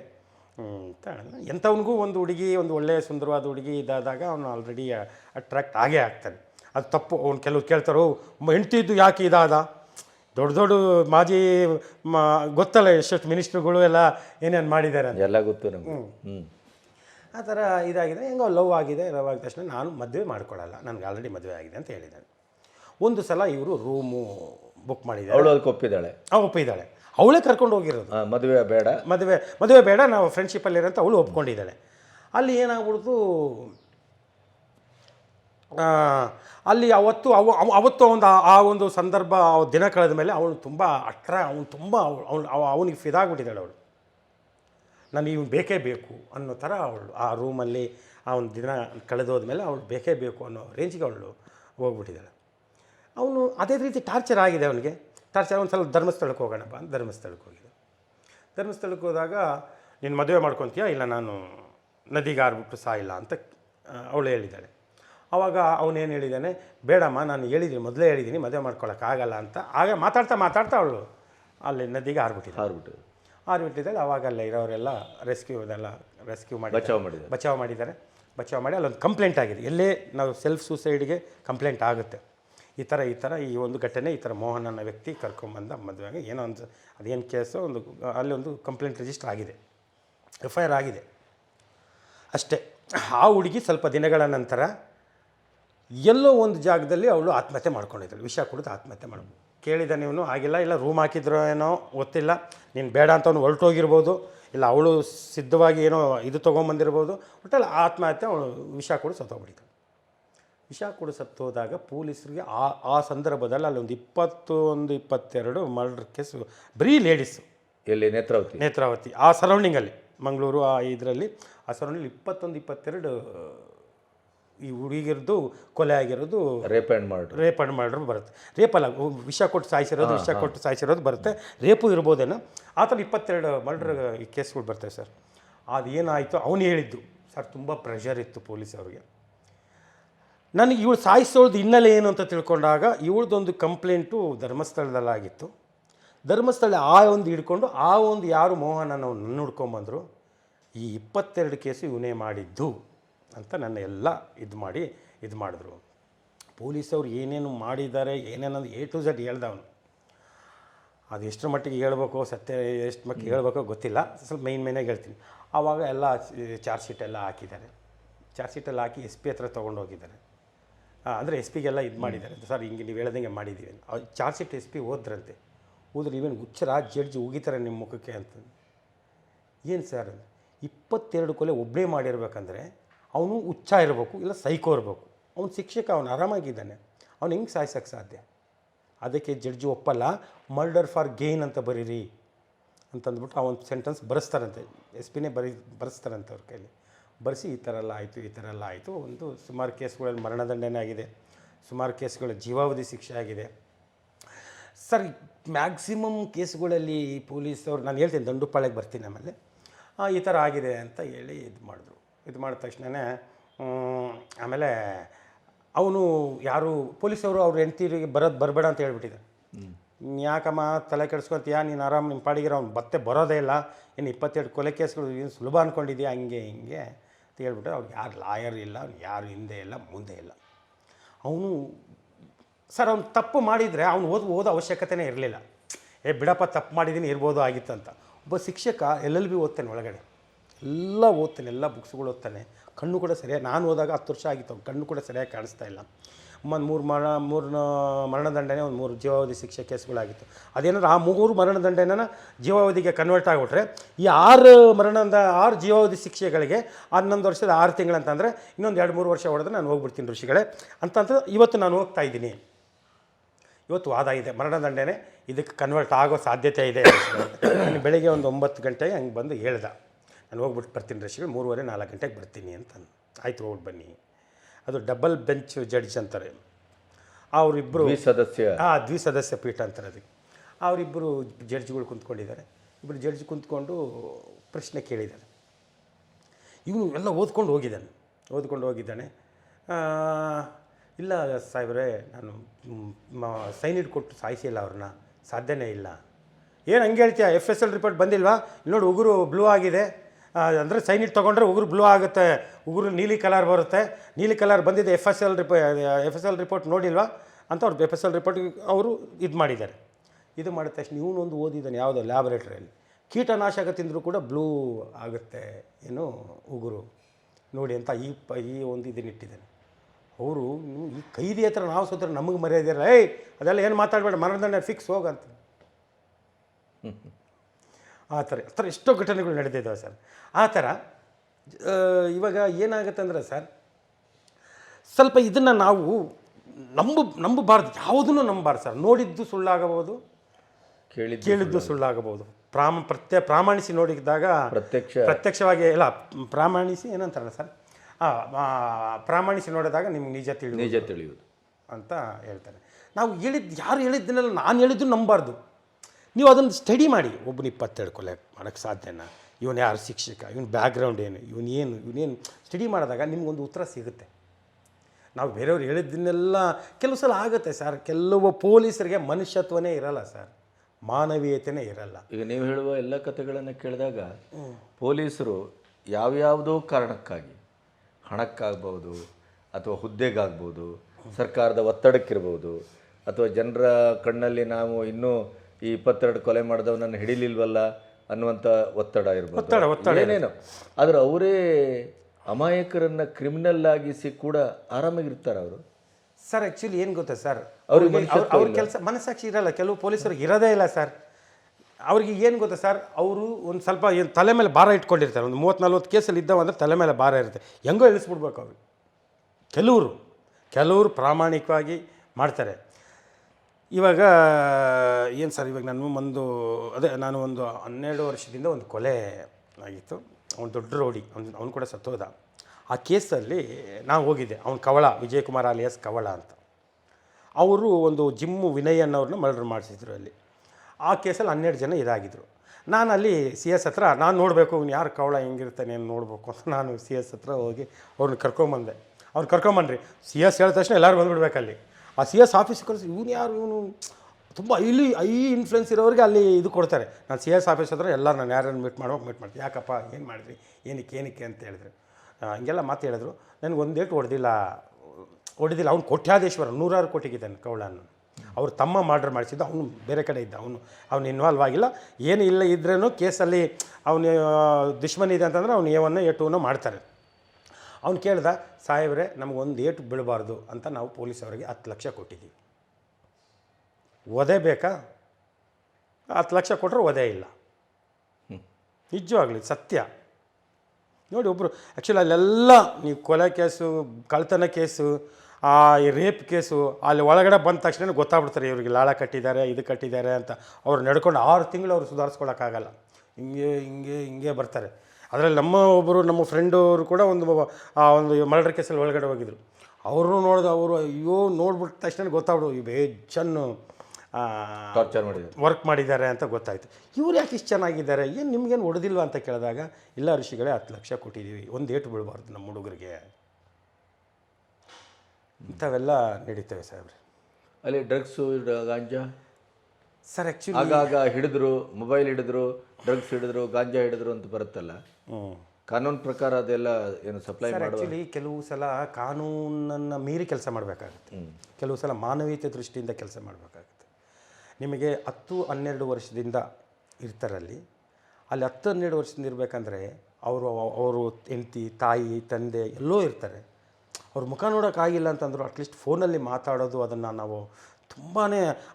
ಅಂತ ಎಂಥವನಿಗೂ ಒಂದು ಹುಡುಗಿ ಒಂದು ಒಳ್ಳೆಯ ಸುಂದರವಾದ ಹುಡುಗಿ ಇದಾದಾಗ ಅವನು ಆಲ್ರೆಡಿ ಅಟ್ರಾಕ್ಟ್ ಆಗೇ ಆಗ್ತಾನೆ. ಅದು ತಪ್ಪು. ಅವ್ನು ಕೆಲವು ಕೇಳ್ತಾರೋ ಹೆಂಡ್ತಿದ್ದು ಯಾಕೆ ಇದಾದ? ದೊಡ್ಡ ದೊಡ್ಡ ಮಾಜಿ ಮ ಗೊತ್ತಲ್ಲ ಎಷ್ಟೆಷ್ಟು ಮಿನಿಸ್ಟ್ರುಗಳು ಎಲ್ಲ ಏನೇನು ಮಾಡಿದ್ದಾರೆ ಅಂತ. ಎಲ್ಲ ಗೊತ್ತು ನಮಗೆ. ಹ್ಞೂ ಆ ಥರ ಇದಾಗಿದೆ. ಹೆಂಗೋ ಲವ್ ಆಗಿದೆ ಲವ್ ಆಗಿದ ತಕ್ಷಣ ನಾನು ಮದುವೆ ಮಾಡ್ಕೊಳ್ಳಲ್ಲ ನನಗೆ ಆಲ್ರೆಡಿ ಮದುವೆ ಆಗಿದೆ ಅಂತ ಹೇಳಿದ್ದಾನೆ. ಒಂದು ಸಲ ಇವರು ರೂಮು ಬುಕ್ ಮಾಡಿದ್ದಾರೆ. ಅವಳು ಅದಕ್ಕೆ ಒಪ್ಪಿದ್ದಾಳೆ ಆ ಒಪ್ಪಿದ್ದಾಳೆ. ಅವಳೇ ಕರ್ಕೊಂಡು ಹೋಗಿರೋದು. ಮದುವೆ ಬೇಡ. ಮದುವೆ ಮದುವೆ ಬೇಡ ನಾವು ಫ್ರೆಂಡ್ಶಿಪ್ಪಲ್ಲಿರೋಂಥ ಅವಳು ಒಪ್ಕೊಂಡಿದ್ದಾಳೆ. ಅಲ್ಲಿ ಏನಾಗ್ಬಿಡ್ತು? ಅಲ್ಲಿ ಅವತ್ತು ಅವ ಅವ- ಅವತ್ತು ಒಂದು ಆ- ಒಂದು ಸಂದರ್ಭ ಆ ದಿನ ಕಳೆದ ಮೇಲೆ ಅವಳು ತುಂಬ ಅಟ್ರ ಅವನು ತುಂಬ ಅವಳು ಅವನಿಗೆ ಫಿದಾಗ್ಬಿಟ್ಟಿದ್ದಾಳೆ ಅವಳು. ನಾನು ಇವ್ನು ಬೇಕೇ ಬೇಕು ಅನ್ನೋ ಥರ ಅವಳು. ಆ ರೂಮಲ್ಲಿ ಆ ಒಂದು ದಿನ ಕಳೆದೋದ್ಮೇಲೆ ಅವಳು ಬೇಕೇ ಬೇಕು ಅನ್ನೋ ರೇಂಜಿಗೆ ಅವಳು ಹೋಗ್ಬಿಟ್ಟಿದ್ದಾಳೆ. ಅವನು ಅದೇ ರೀತಿ ಟಾರ್ಚರ್ ಆಗಿದೆ ಅವನಿಗೆ. ಟಾರ್ಚರ್ ಒಂದು ಸಲ ಧರ್ಮಸ್ಥಳಕ್ಕೆ ಹೋಗೋಣಪ್ಪ ಅಂತ ಧರ್ಮಸ್ಥಳಕ್ಕೆ ಹೋಗಿದ್ದೆ ಧರ್ಮಸ್ಥಳಕ್ಕೆ ಹೋದಾಗ, ನೀನು ಮದುವೆ ಮಾಡ್ಕೊತೀಯಾ? ಇಲ್ಲ, ನಾನು ನದಿಗೆ ಆರ್ಬಿಟ್ಟು ಸಾಯಿಲ್ಲ ಅಂತ ಅವಳು ಹೇಳಿದ್ದಾಳೆ. ಆವಾಗ ಅವನೇನು ಹೇಳಿದ್ದಾನೆ, ಬೇಡಮ್ಮ, ನಾನು ಹೇಳಿದ್ದೀನಿ, ಮೊದಲೇ ಹೇಳಿದ್ದೀನಿ, ಮದುವೆ ಮಾಡ್ಕೊಳಕ್ಕಾಗಲ್ಲ ಅಂತ. ಆಗ ಮಾತಾಡ್ತಾ ಮಾತಾಡ್ತಾ ಅವಳು ಅಲ್ಲಿ ನದಿಗೆ ಆರ್ಬಿಟ್ಟಿದ್ದ ಹಾರ್ಬಿಟ್ಟು ಆರ್ಬಿಟ್ಟಿದ್ದಾಳೆ ರೀತಿಯಲ್ಲಿ ಅವಾಗಲ್ಲೇ ಇರೋರೆಲ್ಲ ರೆಸ್ಕ್ಯೂ ಅದೆಲ್ಲ ರೆಸ್ಕ್ಯೂ ಮಾಡಿ ಬಚಾವ್ ಮಾಡಿದ್ದಾರೆ. ಬಚಾವ್ ಮಾಡಿದ್ದಾರೆ. ಬಚಾವ್ ಮಾಡಿ ಅಲ್ಲೊಂದು ಕಂಪ್ಲೇಂಟ್ ಆಗಿದೆ. ಎಲ್ಲೇ ನಾವು ಸೆಲ್ಫ್ ಸೂಸೈಡ್ಗೆ ಕಂಪ್ಲೇಂಟ್ ಆಗುತ್ತೆ. ಈ ಥರ ಈ ಥರ ಈ ಒಂದು ಘಟನೆ ಈ ಥರ ಮೋಹನ್ ಅನ್ನೋ ವ್ಯಕ್ತಿ ಕರ್ಕೊಂಬಂದ ಮದುವೆಗೆ ಏನೋ ಒಂದು ಅದೇನು ಕೇಸು ಒಂದು ಅಲ್ಲಿ ಒಂದು ಕಂಪ್ಲೇಂಟ್ ರಿಜಿಸ್ಟರ್ ಆಗಿದೆ. ಎಫ್ ಐ ಆರ್ ಆಗಿದೆ. ಅಷ್ಟೇ. ಆ ಹುಡುಗಿ ಸ್ವಲ್ಪ ದಿನಗಳ ನಂತರ ಎಲ್ಲೋ ಒಂದು ಜಾಗದಲ್ಲಿ ಅವಳು ಆತ್ಮಹತ್ಯೆ ಮಾಡ್ಕೊಂಡಿದ್ದಾಳೆ. ವಿಷ ಕುಡಿದು ಆತ್ಮಹತ್ಯೆ ಮಾಡ್ಬೋದು ಕೇಳಿದ ನೀವು ಆಗಿಲ್ಲ ಇಲ್ಲ ರೂಮ್ ಹಾಕಿದ್ರೋ ಏನೋ ಗೊತ್ತಿಲ್ಲ. ನೀನು ಬೇಡ ಅಂತ ಅವ್ನು ಹೊರಟೋಗಿರ್ಬೋದು. ಇಲ್ಲ ಅವಳು ಸಿದ್ಧವಾಗಿ ಏನೋ ಇದು ತೊಗೊಂಬಂದಿರ್ಬೋದು. ಒಟ್ಟಲ್ಲಿ ಆತ್ಮಹತ್ಯೆ ಅವಳು ವಿಷ ಕೂಡ ಸತ್ತೋಗ್ಬಿಟ್ಟಿದ್ದಾಳೆ ವಿಷ ಕುಡಿದು ಸತ್ತೋದಾಗ ಪೊಲೀಸರಿಗೆ ಆ ಆ ಸಂದರ್ಭದಲ್ಲಿ ಅಲ್ಲಿ ಒಂದು ಇಪ್ಪತ್ತು ಒಂದು ಇಪ್ಪತ್ತೆರಡು ಮರ್ಡರ್ ಕೇಸು ಬರೀ ಲೇಡೀಸು ಎಲ್ಲಿ? ನೇತ್ರಾವತಿ? ನೇತ್ರಾವತಿ. ಆ ಸರೌಂಡಿಂಗಲ್ಲಿ ಮಂಗಳೂರು ಆ ಇದರಲ್ಲಿ ಆ ಸರೌಂಡಿಂಗ್ ಇಪ್ಪತ್ತೊಂದು ಇಪ್ಪತ್ತೆರಡು ಈ ಹುಡುಗಿರದು ಕೊಲೆ ಆಗಿರೋದು ರೇಪ್ ಆ್ಯಂಡ್ ಮಾಡ್ರು ರೇಪ್ ಅಂಡ್ ಮಾಡ್ರು ಬರುತ್ತೆ. ರೇಪಲ್ಲ ವಿಷ ಕೊಟ್ಟು ಸಾಯಿಸಿರೋದು ವಿಷ ಕೊಟ್ಟು ಸಾಯಿಸಿರೋದು ಬರುತ್ತೆ. ರೇಪು ಇರ್ಬೋದೇನೋ? ಆ ಥರ ಇಪ್ಪತ್ತೆರಡು ಮರ್ಡರ್ ಈ ಕೇಸ್ಗಳು ಬರ್ತವೆ ಸರ್. ಅದು ಏನಾಯಿತು? ಅವನು ಹೇಳಿದ್ದು ಸರ್ ತುಂಬ ಪ್ರೆಷರ್ ಇತ್ತು ಪೊಲೀಸ್ ಅವ್ರಿಗೆ. ನನಗೆ ಇವಳು ಸಾಯಿಸೋಳ್ದು ಹಿನ್ನೆಲೆ ಏನು ಅಂತ ತಿಳ್ಕೊಂಡಾಗ ಇವಳ್ದೊಂದು ಕಂಪ್ಲೇಂಟು ಧರ್ಮಸ್ಥಳದಲ್ಲಾಗಿತ್ತು. ಧರ್ಮಸ್ಥಳ ಆ ಒಂದು ಹಿಡ್ಕೊಂಡು ಆ ಒಂದು ಯಾರು ಮೋಹನನ್ನು ನನ್ನ ಹುಡ್ಕೊಂಬಂದರು ಈ ಇಪ್ಪತ್ತೆರಡು ಕೇಸು ಇವನೇ ಮಾಡಿದ್ದು. ಅಂತ ನನ್ನ ಎಲ್ಲ ಇದು ಮಾಡಿ ಇದು ಮಾಡಿದ್ರು. ಪೊಲೀಸವ್ರು ಏನೇನು ಮಾಡಿದ್ದಾರೆ, ಏನೇನಂದು ಎ ಟು ಝಡ್ ಹೇಳ್ದ ಅವನು ಅದು ಎಷ್ಟರ ಮಟ್ಟಿಗೆ ಹೇಳ್ಬೇಕು, ಸತ್ಯ ಎಷ್ಟು ಮಟ್ಟಿಗೆ ಹೇಳ್ಬೇಕೋ ಗೊತ್ತಿಲ್ಲ. ಸ್ವಲ್ಪ ಮೈನ್ ಮೈನಾಗಿ ಹೇಳ್ತೀನಿ. ಆವಾಗ ಎಲ್ಲ ಚಾರ್ಜ್ ಶೀಟ್ ಎಲ್ಲ ಹಾಕಿದ್ದಾರೆ. ಚಾರ್ಜ್ ಶೀಟೆಲ್ಲ ಹಾಕಿ ಎಸ್ ಪಿ ಹತ್ರ ತೊಗೊಂಡೋಗಿದ್ದಾರೆ. ಅಂದರೆ ಎಸ್ ಪಿಗೆಲ್ಲ ಇದು ಮಾಡಿದ್ದಾರೆ. ಸರ್, ಹಿಂಗೆ ನೀವು ಹೇಳ್ದಂಗೆ ಮಾಡಿದ್ದೀವಿ ಚಾರ್ಜ್ ಶೀಟ್ ಎಸ್ ಪಿ ಓದ್ರಂತೆ ಹೋದ್ರೆ ಇವೇನು ಹುಚ್ಚರ ಜಡ್ಜ್ ಉಗಿತಾರೆ ನಿಮ್ಮ ಮುಖಕ್ಕೆ ಅಂತ. ಏನು ಸರ್ ಇಪ್ಪತ್ತೆರಡು ಕೊಲೆ ಒಬ್ಬನೇ ಮಾಡಿರ್ಬೇಕಂದ್ರೆ ಅವನು ಹುಚ್ಚ ಇರಬೇಕು, ಇಲ್ಲ ಸೈಕೋ ಇರಬೇಕು. ಅವ್ನು ಶಿಕ್ಷಕ, ಅವನು ಆರಾಮಾಗಿದ್ದಾನೆ. ಅವ್ನು ಹೆಂಗೆ ಸಾಯ್ಸೋಕ್ಕೆ ಸಾಧ್ಯ? ಅದಕ್ಕೆ ಜಡ್ಜು ಒಪ್ಪಲ್ಲ ಮರ್ಡರ್ ಫಾರ್ ಗೇನ್ ಅಂತ ಬರೀರಿ ಅಂತಂದ್ಬಿಟ್ಟು ಆ ಒಂದು ಸೆಂಟೆನ್ಸ್ ಬರೆಸ್ತಾರಂತೆ ಎಸ್ ಪಿನೇ ಬರೀ, ಬರೆಸ್ತಾರಂತೆ ಅವ್ರ ಕೈಲಿ. ಬರೆಸಿ, ಈ ಥರ ಎಲ್ಲ ಆಯಿತು, ಈ ಥರ ಎಲ್ಲ ಆಯಿತು. ಒಂದು ಸುಮಾರು ಕೇಸ್ಗಳಲ್ಲಿ ಮರಣದಂಡನೆ ಆಗಿದೆ. ಸುಮಾರು ಕೇಸ್ಗಳ ಜೀವಾವಧಿ ಶಿಕ್ಷೆ ಆಗಿದೆ. ಸರ್, ಮ್ಯಾಕ್ಸಿಮಮ್ ಕೇಸ್ಗಳಲ್ಲಿ ಪೊಲೀಸವ್ರು, ನಾನು ಹೇಳ್ತೀನಿ ದಂಡುಪಾಳ್ಯಕ್ಕೆ ಬರ್ತೀನಿ ಆಮೇಲೆ. ಈ ಥರ ಆಗಿದೆ ಅಂತ ಹೇಳಿ ಇದು ಮಾಡಿದ್ರು. ಇದು ಮಾಡಿದ ತಕ್ಷಣವೇ ಆಮೇಲೆ ಅವನು ಯಾರು ಪೊಲೀಸವರು ಅವ್ರ ಹೆಂಡ್ತಿರಿಗೆ ಬರೋದು ಬರಬೇಡ ಅಂತ ಹೇಳ್ಬಿಟ್ಟಿದ್ದ ಯಾಕಮ್ಮ ತಲೆ ಕೆಡಿಸ್ಕೊತೀಯ? ನೀನು ಆರಾಮ್ ನಿಮ್ಮ ಪಾಡಿಗೆ ಅವ್ನು ಬತ್ತೆ ಬರೋದೇ ಇಲ್ಲ. ಇನ್ನು ಇಪ್ಪತ್ತೆರಡು ಕೊಲೆ ಕೇಸ್ಗಳು ಏನು ಸುಲಭ ಅಂದ್ಕೊಂಡಿದ್ಯಾ ಹಂಗೆ ಹಿಂಗೆ ಅಂತ ಹೇಳ್ಬಿಟ್ಟು ಅವ್ರಿಗೆ ಯಾರು ಲಾಯರ್ ಇಲ್ಲ ಅವ್ನು ಯಾರು ಹಿಂದೆ ಇಲ್ಲ ಮುಂದೆ ಇಲ್ಲ. ಅವನು ಸರ್ ಅವ್ನು ತಪ್ಪು ಮಾಡಿದರೆ ಅವ್ನು ಓದ್ ಓದೋ ಅವಶ್ಯಕತೆನೇ ಇರಲಿಲ್ಲ. ಏ ಬಿಡಪ್ಪ ತಪ್ಪು ಮಾಡಿದ್ದೀನಿ ಇರ್ಬೋದು ಆಗಿತ್ತಂತ. ಒಬ್ಬ ಶಿಕ್ಷಕ ಎಲ್ಲೆಲ್ಲಿ ಎಲ್ ಬಿ ಓದ್ತಾನೆ ಒಳಗಡೆ. ಎಲ್ಲ ಓದ್ತಾನೆ, ಎಲ್ಲ ಬುಕ್ಸ್ಗಳು ಓದ್ತಾನೆ. ಕಣ್ಣು ಕೂಡ ಸರಿಯಾಗಿ, ನಾನು ಓದಾಗ ಹತ್ತು ವರ್ಷ ಆಗಿತ್ತು ಕಣ್ಣು ಕೂಡ ಸರಿಯಾಗಿ ಕಾಣಿಸ್ತಾ ಇಲ್ಲ. ಒಂದು ಮೂರು ಮರಣ ಮೂರು ಮರಣದಂಡನೆ ಒಂದು ಮೂರು ಜೀವಾವಧಿ ಶಿಕ್ಷೆ ಕೇಸ್ಗಳಾಗಿತ್ತು. ಅದೇನಾದ್ರೆ ಆ ಮೂರು ಮರಣದಂಡನೆನ ಜೀವಾವಧಿಗೆ ಕನ್ವರ್ಟ್ ಆಗಿಬಿಟ್ರೆ, ಈ ಆರು ಮರಣದ, ಆರು ಜೀವಾವಧಿ ಶಿಕ್ಷೆಗಳಿಗೆ ಹನ್ನೊಂದು ವರ್ಷದ ಆರು ತಿಂಗಳಂತಂದರೆ ಇನ್ನೊಂದು ಎರಡು ಮೂರು ವರ್ಷ ಹೊಡೆದ್ರೆ ನಾನು ಹೋಗ್ಬಿಡ್ತೀನಿ ಋಷಿಗಳೇ. ಅಂತಂತ ಇವತ್ತು ನಾನು ಹೋಗ್ತಾ ಇದ್ದೀನಿ. ಇವತ್ತು ವಾದ ಇದೆ, ಮರಣದಂಡನೆ ಇದಕ್ಕೆ ಕನ್ವರ್ಟ್ ಆಗೋ ಸಾಧ್ಯತೆ ಇದೆ. ಬೆಳಿಗ್ಗೆ ಒಂದು ಒಂಬತ್ತು ಗಂಟೆಗೆ ಹಂಗೆ ಬಂದು ಹೇಳ್ದ. ನಾನು ಹೋಗ್ಬಿಟ್ಟು ಬರ್ತೀನಿ ರಶ್ಮಿ ಮೂರುವರೆ ನಾಲ್ಕು ಗಂಟೆಗೆ ಬರ್ತೀನಿ ಅಂತ. ಆಯ್ತು ಹೋಗ್ಬಿಟ್ಟು ಬನ್ನಿ. ಅದು ಡಬಲ್ ಬೆಂಚ್ ಜಡ್ಜ್ ಅಂತಾರೆ. ಅವರಿಬ್ಬರು ದ್ವಿ ಸದಸ್ಯ. ಆ ದ್ವಿಸದಸ್ಯ ಪೀಠ ಅಂತಾರೆ ಅದಕ್ಕೆ ಅವರಿಬ್ಬರು ಜಡ್ಜ್ಗಳು ಕುಂತ್ಕೊಂಡಿದ್ದಾರೆ. ಇಬ್ಬರು ಜಡ್ಜ್ ಕುಂತ್ಕೊಂಡು ಪ್ರಶ್ನೆ ಕೇಳಿದ್ದಾರೆ. ಇವನು ಎಲ್ಲ ಓದ್ಕೊಂಡು ಹೋಗಿದ್ದಾನೆ. ಓದ್ಕೊಂಡು ಹೋಗಿದ್ದಾನೆ. ಇಲ್ಲ ಸಾಹೇಬ್ರೆ ನಾನು ಸೈನ್ ಹಿಡ್ಕೊಟ್ಟು ಕೊಟ್ಟು ಸಾಯಿಸಿಲ್ಲ ಅವ್ರನ್ನ. ಸಾಧ್ಯನೇ ಇಲ್ಲ. ಏನು ಹಂಗೆ ಹೇಳ್ತೀಯ? ಎಫ್ ಎಸ್ ಎಲ್ ರಿಪೋರ್ಟ್ ಬಂದಿಲ್ವಾ? ಇಲ್ಲಿ ನೋಡಿ ಉಗುರು ಬ್ಲೂ ಆಗಿದೆ. ಅಂದರೆ ಸೈನಿಟ್ ತೊಗೊಂಡ್ರೆ ಉಗುರು ಬ್ಲೂ ಆಗುತ್ತೆ, ಉಗುರು ನೀಲಿ ಕಲರ್ ಬರುತ್ತೆ. ನೀಲಿ ಕಲರ್ ಬಂದಿದೆ F S L repo F S L report ನೋಡಿಲ್ವಾ? ಅಂತ ಅವ್ರು ಎಫ್ ಎಸ್ ಎಲ್ ರಿಪೋರ್ಟ್ ಅವರು ಇದು ಮಾಡಿದ್ದಾರೆ. ಇದು ಮಾಡಿದ ತಕ್ಷಣ ಇವನೊಂದು ಓದಿದ್ದಾನೆ ಯಾವುದೋ ಲ್ಯಾಬೊರೇಟ್ರಿಯಲ್ಲಿ ಕೀಟನಾಶಕ ತಿಂದರೂ ಕೂಡ ಬ್ಲೂ ಆಗುತ್ತೆ ಏನು ಉಗುರು ನೋಡಿ ಅಂತ ಈ ಪ ಈ ಒಂದು ಇದನ್ನಿಟ್ಟಿದ್ದಾನೆ ಅವರು ಈ ಕೈದಿ ಹತ್ರ ನಾವು ಸೋತ್ರ ನಮಗೆ ಮರ್ಯಾದೆ ಇಲ್ಲ ಏಯ್, ಅದೆಲ್ಲ ಏನು ಮಾತಾಡಬೇಡ, ಮರಣದಂಡ ಫಿಕ್ಸ್ ಹೋಗಂತ ಆ ಥರ ಆ ಥರ ಎಷ್ಟೋ ಘಟನೆಗಳು ನಡೆದಿದ್ದಾವೆ ಸರ್. ಆ ಥರ ಇವಾಗ ಏನಾಗುತ್ತೆ ಅಂದರೆ ಸರ್ ಸ್ವಲ್ಪ ಇದನ್ನು ನಾವು ನಂಬ ನಂಬಬಾರ್ದು ಯಾವುದನ್ನು ನಂಬಬಾರ್ದು ಸರ್. ನೋಡಿದ್ದು ಸುಳ್ಳಾಗಬಹುದು ಕೇಳಿದ್ದು ಕೇಳಿದ್ದು ಸುಳ್ಳಾಗಬಹುದು. ಪ್ರಾಮ ಪ್ರತ್ಯ ಪ್ರಾಮಾಣಿಸಿ ನೋಡಿದಾಗ ಪ್ರತ್ಯಕ್ಷ ಪ್ರತ್ಯಕ್ಷವಾಗಿ ಇಲ್ಲ ಪ್ರಾಮಾಣಿಸಿ ಏನಂತಾರಲ್ಲ ಸರ್ ಪ್ರಾಮಾಣಿಸಿ ನೋಡಿದಾಗ ನಿಮ್ಗೆ ನಿಜ ತಿಳಿ ನಿಜ ತಿಳಿಯುವುದು. ಅಂತ ಹೇಳ್ತಾರೆ. ನಾವು ಹೇಳಿದ್ದು ಯಾರು ಹೇಳಿದ್ದನ್ನೆಲ್ಲ ನಾನು ಹೇಳಿದ್ದು ನಂಬಾರ್ದು ನೀವು ಅದನ್ನು ಸ್ಟಡಿ ಮಾಡಿ. ಒಬ್ಬನ ಇಪ್ಪತ್ತೆರಡು ಕೊಲೆ ಮಾಡೋಕ್ಕೆ ಸಾಧ್ಯನಾ? ಇವನು ಯಾರು ಶಿಕ್ಷಕ? ಇವನ ಬ್ಯಾಕ್ಗ್ರೌಂಡ್ ಏನು? ಇವನು ಏನು? ಇವನೇನು ಸ್ಟಡಿ ಮಾಡಿದಾಗ ನಿಮ್ಗೊಂದು ಉತ್ತರ ಸಿಗುತ್ತೆ. ನಾವು ಬೇರೆಯವ್ರು ಹೇಳಿದ್ದನ್ನೆಲ್ಲ ಕೆಲವು ಸಲ ಆಗುತ್ತೆ ಸರ್. ಕೆಲವು ಪೊಲೀಸರಿಗೆ ಮನುಷ್ಯತ್ವನೇ ಇರಲ್ಲ ಸರ್. ಮಾನವೀಯತೆನೇ ಇರಲ್ಲ. ಈಗ ನೀವು ಹೇಳುವ ಎಲ್ಲ ಕಥೆಗಳನ್ನು ಕೇಳಿದಾಗ ಪೊಲೀಸರು ಯಾವ್ಯಾವುದೋ ಕಾರಣಕ್ಕಾಗಿ ಹಣಕ್ಕಾಗ್ಬೋದು ಅಥವಾ ಹುದ್ದೆಗಾಗ್ಬೋದು ಸರ್ಕಾರದ ಒತ್ತಡಕ್ಕಿರ್ಬೋದು ಅಥವಾ ಜನರ ಕಣ್ಣಲ್ಲಿ ನಾವು ಇನ್ನೂ ಈ ಇಪ್ಪತ್ತೆರಡು ಕೊಲೆ ಮಾಡಿದವನನ್ನು ಹಿಡಿಲಿಲ್ವಲ್ಲ ಅನ್ನುವಂಥ ಒತ್ತಡ ಒತ್ತಡ, ಇರ್ಬೋದು ಏನೇನು. ಆದ್ರೆ ಅವರೇ ಅಮಾಯಕರನ್ನು ಕ್ರಿಮಿನಲ್ ಆಗಿಸಿ ಕೂಡ ಆರಾಮಾಗಿರ್ತಾರೆ ಅವರು. ಸರ್ ಆ್ಯಕ್ಚುಲಿ ಏನು ಗೊತ್ತಾ ಸರ್? ಅವ್ರಿಗೆ ಅವ್ರಿಗೆ ಅವ್ರ ಅವ್ರ ಕೆಲಸ ಮನಸ್ಸಾಕ್ಷಿ ಇರಲ್ಲ. ಕೆಲವು ಪೊಲೀಸರಿಗೆ ಇರೋದೇ ಇಲ್ಲ ಸರ್. ಅವ್ರಿಗೆ ಏನು ಗೊತ್ತಾ ಸರ್? ಅವರು ಒಂದು ಸ್ವಲ್ಪ ಏನು ತಲೆ ಮೇಲೆ ಭಾರ ಇಟ್ಕೊಂಡಿರ್ತಾರೆ. ಒಂದು ಮೂವತ್ತು ನಲ್ವತ್ತು ಕೇಸಲ್ಲಿ ಇದ್ದಾವೆ ಅಂದರೆ ತಲೆ ಮೇಲೆ ಭಾರ ಇರುತ್ತೆ. ಹೆಂಗೋ ಇಳಿಸ್ಬಿಡ್ಬೇಕು ಅವ್ರಿಗೆ ಕೆಲವರು ಕೆಲವರು ಪ್ರಾಮಾಣಿಕವಾಗಿ ಮಾಡ್ತಾರೆ. ಇವಾಗ, ಏನು ಸರ್, ಇವಾಗ ನಾನು ಒಂದು, ಅದೇ ನಾನು ಒಂದು ಹನ್ನೆರಡು ವರ್ಷದಿಂದ ಒಂದು ಕೊಲೆ ಆಗಿತ್ತು. ಅವ್ನು ದೊಡ್ಡ ರೋಡಿ, ಅವ್ನು ಅವ್ನು ಕೂಡ ಸತ್ತೋದ. ಆ ಕೇಸಲ್ಲಿ ನಾನು ಹೋಗಿದ್ದೆ, ಅವ್ನು ಕವಳ, ವಿಜಯಕುಮಾರ್ ಅಲಿಯಾಸ್ ಕವಳ ಅಂತ. ಅವರು ಒಂದು ಜಿಮ್ಮು ವಿನಯ್ ಅನ್ನೋರನ್ನ ಮರ್ಡರ್ ಮಾಡಿಸಿದ್ರು ಅಲ್ಲಿ. ಆ ಕೇಸಲ್ಲಿ ಹನ್ನೆರಡು ಜನ ಇದಾಗಿದ್ದರು ನಾನು ಅಲ್ಲಿ ಸಿ ಎಸ್ ಹತ್ರ, ನಾನು ನೋಡಬೇಕು ಅವ್ನು ಯಾರು ಕವಳ, ಹೆಂಗಿರ್ತಾನೆ, ಏನು ನೋಡಬೇಕು ಅಂತ ನಾನು ಸಿ ಎಸ್ ಹತ್ರ ಹೋಗಿ ಅವ್ರನ್ನ ಕರ್ಕೊಂಬಂದೆ. ಅವ್ರು ಕರ್ಕೊಂಬನ್ರಿ ಸಿ ಎಸ್ ಹೇಳಿದ ತಕ್ಷಣ ಎಲ್ಲರೂ ಬಂದುಬಿಡ್ಬೇಕಲ್ಲಿ. ಆ ಸಿ ಎಸ್ ಆಫೀಸ್ ಕಳಿಸಿ ಇವನು ಯಾರು? ಇವನು ತುಂಬ ಇಲ್ಲಿ ಐ ಇನ್ಫ್ಲುಯೆನ್ಸ್ ಇರೋರಿಗೆ ಅಲ್ಲಿ ಇದು ಕೊಡ್ತಾರೆ. ನಾನು ಸಿ ಎಸ್ ಆಫೀಸ್ ಹತ್ರ ಎಲ್ಲ ನಾನು ಯಾರನ್ನು ಮೀಟ್ ಮಾಡೋಕೆ ಮೀಟ್ ಮಾಡ್ತೀನಿ. ಯಾಕಪ್ಪ, ಏನು ಮಾಡಿದ್ರಿ? ಏನಕ್ಕೆ ಏನಕ್ಕೆ ಅಂತ ಹೇಳಿದ್ರು. ಹಂಗೆಲ್ಲ ಮಾತು ಹೇಳಿದ್ರು. ನನಗೆ ಒಂದೇಟು ಹೊಡೆದಿಲ್ಲ. ಹೊಡೆದಿಲ್ಲ. ಅವ್ನು ಕೋಟ್ಯಾಧೀಶ್ವರ ನೂರಾರು ಕೋಟಿಗಿದ್ದಾನೆ ಕವಳನ್ನು ಅವ್ರು ತಮ್ಮ ಮರ್ಡರ್ ಮಾಡಿಸಿದ್ದು, ಅವನು ಬೇರೆ ಕಡೆ ಇದ್ದ. ಅವನು ಅವನು ಇನ್ವಾಲ್ವ್ ಆಗಿಲ್ಲ. ಏನು ಇಲ್ಲ ಇದ್ರೂ ಕೇಸಲ್ಲಿ ಅವನು ದುಶ್ಮನ್ ಇದೆ ಅಂತಂದ್ರೆ ಅವ್ನು ಟು ಏಟುವನ್ನೋ ಮಾಡ್ತಾರೆ. ಅವ್ನು ಕೇಳ್ದ, ಸಾಹೇಬ್ರೆ, ನಮಗೊಂದು ಏಟು ಬೀಳಬಾರ್ದು ಅಂತ ನಾವು ಪೊಲೀಸವರಿಗೆ ಹತ್ತು ಲಕ್ಷ ಕೊಟ್ಟಿದ್ದೀವಿ. ಒದೆ ಬೇಕಾ? ಹತ್ತು ಲಕ್ಷ ಕೊಟ್ಟರೆ ಒದೆ ಇಲ್ಲ. ನಿಜವಾಗ್ಲಿ, ಸತ್ಯ. ನೋಡಿ ಒಬ್ಬರು ಆ್ಯಕ್ಚುಲಿ ಅಲ್ಲೆಲ್ಲ ನೀವು ಕೊಲೆ ಕೇಸು ಕಳ್ತನ ಕೇಸು, ಆ ರೇಪ್ ಕೇಸು, ಅಲ್ಲಿ ಒಳಗಡೆ ಬಂದ ತಕ್ಷಣ ಗೊತ್ತಾಗ್ಬಿಡ್ತಾರೆ ಇವ್ರಿಗೆ, ಲಾಳ ಕಟ್ಟಿದ್ದಾರೆ, ಇದು ಕಟ್ಟಿದ್ದಾರೆ ಅಂತ. ಅವ್ರು ನಡ್ಕೊಂಡು ಆರು ತಿಂಗಳು ಅವ್ರು ಸುಧಾರಿಸ್ಕೊಳಕ್ಕಾಗಲ್ಲ. ಹಿಂಗೆ ಹಿಂಗೆ ಹಿಂಗೆ ಬರ್ತಾರೆ. ಅದರಲ್ಲಿ ನಮ್ಮ ಒಬ್ಬರು ನಮ್ಮ ಫ್ರೆಂಡ್ ಅವರು ಕೂಡ ಒಂದು ಆ ಒಂದು ಮರ್ಡರ್ ಕೇಸಲ್ಲಿ ಒಳಗಡೆ ಹೋಗಿದ್ರು. ಅವರು ನೋಡಿದ ಅವರು ಅಯ್ಯೋ ನೋಡ್ಬಿಟ್ಟ ತಕ್ಷಣ ಗೊತ್ತಾಗ್ಬಿಡು ಈ ಬೇಜನ್ನು ಟಾರ್ಚರ್ ಮಾಡಿದ್ದಾರೆ. ವರ್ಕ್ ಮಾಡಿದ್ದಾರೆ ಅಂತ ಗೊತ್ತಾಯಿತು. ಇವ್ರು ಯಾಕೆ ಇಷ್ಟು ಚೆನ್ನಾಗಿದ್ದಾರೆ? ಏನು ನಿಮ್ಗೇನು ಹೊಡೆದಿಲ್ವಾ ಅಂತ ಕೇಳಿದಾಗ ಇಲ್ಲ ಋಷಿಗಳೇ ಹತ್ತು ಲಕ್ಷ ಕೊಟ್ಟಿದ್ದೀವಿ ಒಂದು ಏಟು ಬೀಳಬಾರ್ದು ನಮ್ಮ ಹುಡುಗರಿಗೆ. ಇಂಥವೆಲ್ಲ ನಡೀತವೆ ಸಾಹೇಬ್ರೆ. ಅಲ್ಲಿ ಡ್ರಗ್ಸು ಗಾಂಜಾ? ಸರ್ ಆಕ್ಚುಲಿ ಆಗಾಗ ಹಿಡಿದ್ರು ಮೊಬೈಲ್ ಹಿಡಿದ್ರು ಡ್ರಗ್ಸ್ ಹಿಡಿದ್ರು ಗಾಂಜಾ ಹಿಡಿದ್ರು ಅಂತ ಬರುತ್ತಲ್ಲ. ಕಾನೂನು ಪ್ರಕಾರ ಅದೆಲ್ಲ ಏನು ಸಪ್ಲೈ ಸರ್ ಆ್ಯಕ್ಚುಲಿ ಕೆಲವು ಸಲ ಕಾನೂನನ್ನು ಮೀರಿ ಕೆಲಸ ಮಾಡಬೇಕಾಗುತ್ತೆ. ಕೆಲವು ಸಲ ಮಾನವೀಯತೆ ದೃಷ್ಟಿಯಿಂದ ಕೆಲಸ ಮಾಡಬೇಕಾಗುತ್ತೆ. ನಿಮಗೆ ಹತ್ತು ಹನ್ನೆರಡು ವರ್ಷದಿಂದ ಇರ್ತಾರಲ್ಲಿ ಅಲ್ಲಿ ಹತ್ತು ಹನ್ನೆರಡು ವರ್ಷದಿಂದ ಇರಬೇಕಂದ್ರೆ ಅವರು ಅವರು ಹೆಂಡತಿ ತಾಯಿ ತಂದೆ ಎಲ್ಲೋ ಇರ್ತಾರೆ. ಅವ್ರ ಮುಖ ನೋಡೋಕ್ಕಾಗಿಲ್ಲ ಅಂತಂದ್ರು ಅಟ್ಲೀಸ್ಟ್ ಫೋನಲ್ಲಿ ಮಾತಾಡೋದು ಅದನ್ನು ನಾವು ತುಂಬಾ